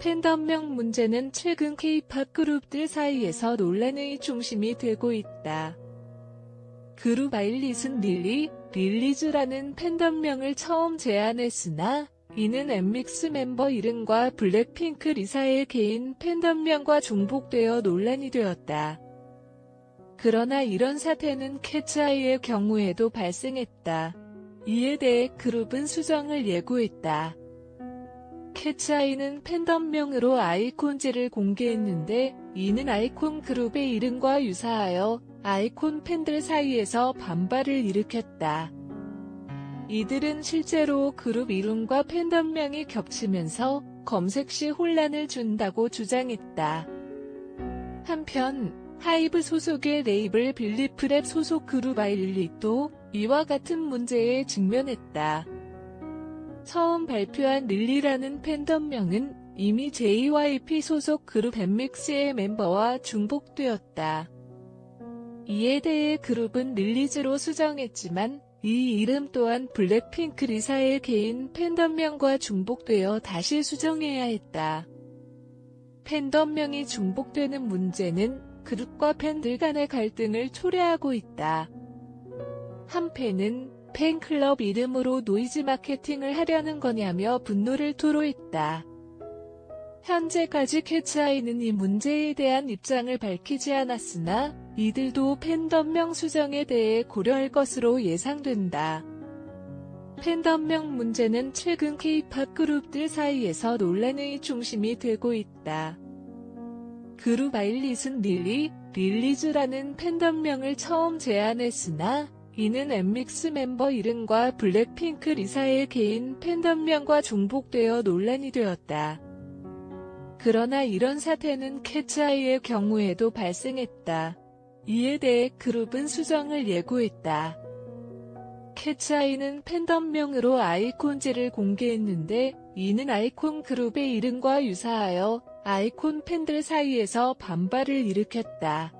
팬덤명 문제는 최근 K-팝 그룹들 사이에서 논란의 중심이 되고 있다. 그룹 아일릿은 릴리, 릴리즈라는 팬덤명을 처음 제안했으나 이는 엠믹스 멤버 이름과 블랙핑크 리사의 개인 팬덤명과 중복되어 논란이 되었다. 그러나 이런 사태는 캐츠아이의 경우에도 발생했다. 이에 대해 그룹은 수정을 예고했다. 캐츠아이는 팬덤명으로 아이콘즈를 공개했는데 이는 아이콘 그룹의 이름과 유사하여 아이콘 팬들 사이에서 반발을 일으켰다. 이들은 실제로 그룹 이름과 팬덤명이 겹치면서 검색 시 혼란을 준다고 주장했다. 한편 하이브 소속의 레이블 빌리프랩 소속 그룹 아일릿도 이와 같은 문제에 직면했다. 처음 발표한 릴리라는 팬덤명은 이미 JYP 소속 그룹 엠믹스의 멤버와 중복되었다. 이에 대해 그룹은 릴리즈로 수정했지만 이 이름 또한 블랙핑크 리사의 개인 팬덤명과 중복되어 다시 수정해야 했다. 팬덤명이 중복되는 문제는 그룹과 팬들 간의 갈등을 초래하고 있다. 한 팬은 팬클럽 이름으로 노이즈 마케팅을 하려는 거냐며 분노를 토로했다. 현재까지 캐츠아이는 이 문제에 대한 입장을 밝히지 않았으나 이들도 팬덤명 수정에 대해 고려할 것으로 예상된다. 팬덤명 문제는 최근 K-팝 그룹들 사이에서 논란의 중심이 되고 있다. 그룹 아일릿은 릴리, 릴리즈라는 팬덤명을 처음 제안했으나 이는 엠믹스 멤버 이름과 블랙핑크 리사의 개인 팬덤명과 중복되어 논란이 되었다. 그러나 이런 사태는 캐츠아이의 경우에도 발생했다. 이에 대해 그룹은 수정을 예고했다. 캐츠아이는 팬덤명으로 아이콘즈를 공개했는데 이는 아이콘 그룹의 이름과 유사하여 아이콘 팬들 사이에서 반발을 일으켰다.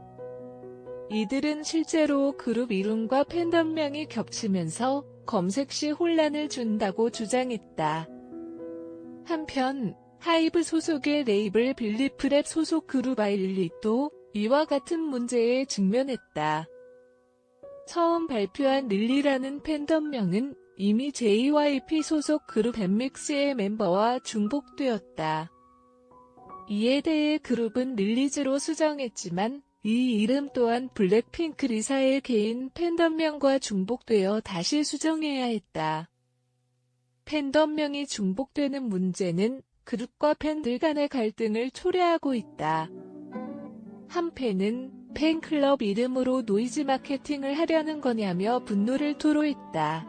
이들은 실제로 그룹 이름과 팬덤명이 겹치면서 검색 시 혼란을 준다고 주장했다. 한편 하이브 소속의 레이블 빌리프랩 소속 그룹 아일릿도 이와 같은 문제에 직면했다. 처음 발표한 릴리라는 팬덤명은 이미 JYP 소속 그룹 엠믹스의 멤버와 중복되었다. 이에 대해 그룹은 릴리즈로 수정했지만 이 이름 또한 블랙핑크 리사의 개인 팬덤명과 중복되어 다시 수정해야 했다. 팬덤명이 중복되는 문제는 그룹과 팬들 간의 갈등을 초래하고 있다. 한 팬은 팬클럽 이름으로 노이즈 마케팅을 하려는 거냐며 분노를 토로했다.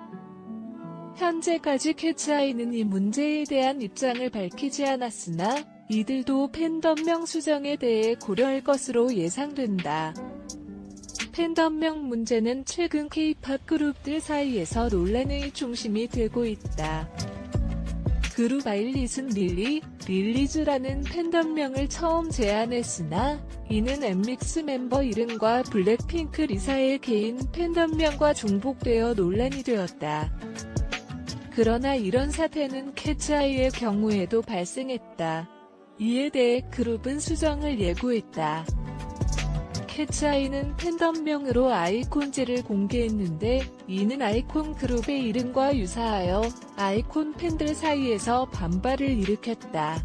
현재까지 캐츠아이는 이 문제에 대한 입장을 밝히지 않았으나 이들도 팬덤명 수정에 대해 고려할 것으로 예상된다. 팬덤명 문제는 최근 K-팝 그룹들 사이에서 논란의 중심이 되고 있다. 그룹 아일릿은 릴리, 릴리즈라는 팬덤명을 처음 제안했으나 이는 엠믹스 멤버 이름과 블랙핑크 리사의 개인 팬덤명과 중복되어 논란이 되었다. 그러나 이런 사태는 캐츠아이의 경우에도 발생했다. 이에 대해 그룹은 수정을 예고했다. 캐츠아이는 팬덤명으로 아이콘즈를 공개했는데 이는 아이콘 그룹의 이름과 유사하여 아이콘 팬들 사이에서 반발을 일으켰다.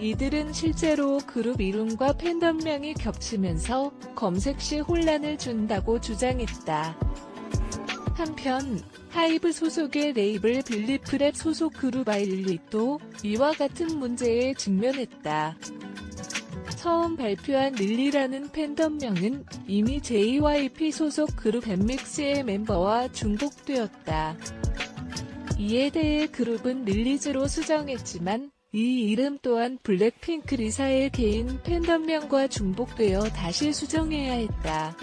이들은 실제로 그룹 이름과 팬덤명이 겹치면서 검색 시 혼란을 준다고 주장했다. 한편 하이브 소속의 레이블 빌리프랩 소속 그룹 아일릿도 이와 같은 문제에 직면했다. 처음 발표한 릴리라는 팬덤명은 이미 JYP 소속 그룹 엠믹스의 멤버와 중복되었다. 이에 대해 그룹은 릴리즈로 수정했지만 이 이름 또한 블랙핑크 리사의 개인 팬덤명과 중복되어 다시 수정해야 했다.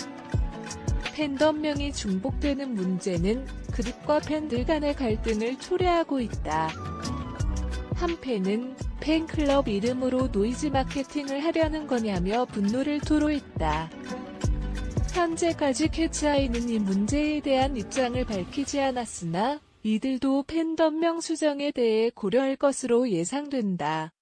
팬덤명이 중복되는 문제는 그룹과 팬들 간의 갈등을 초래하고 있다. 한 팬은 팬클럽 이름으로 노이즈 마케팅을 하려는 거냐며 분노를 토로했다. 현재까지 캐츠아이는 이 문제에 대한 입장을 밝히지 않았으나 이들도 팬덤명 수정에 대해 고려할 것으로 예상된다.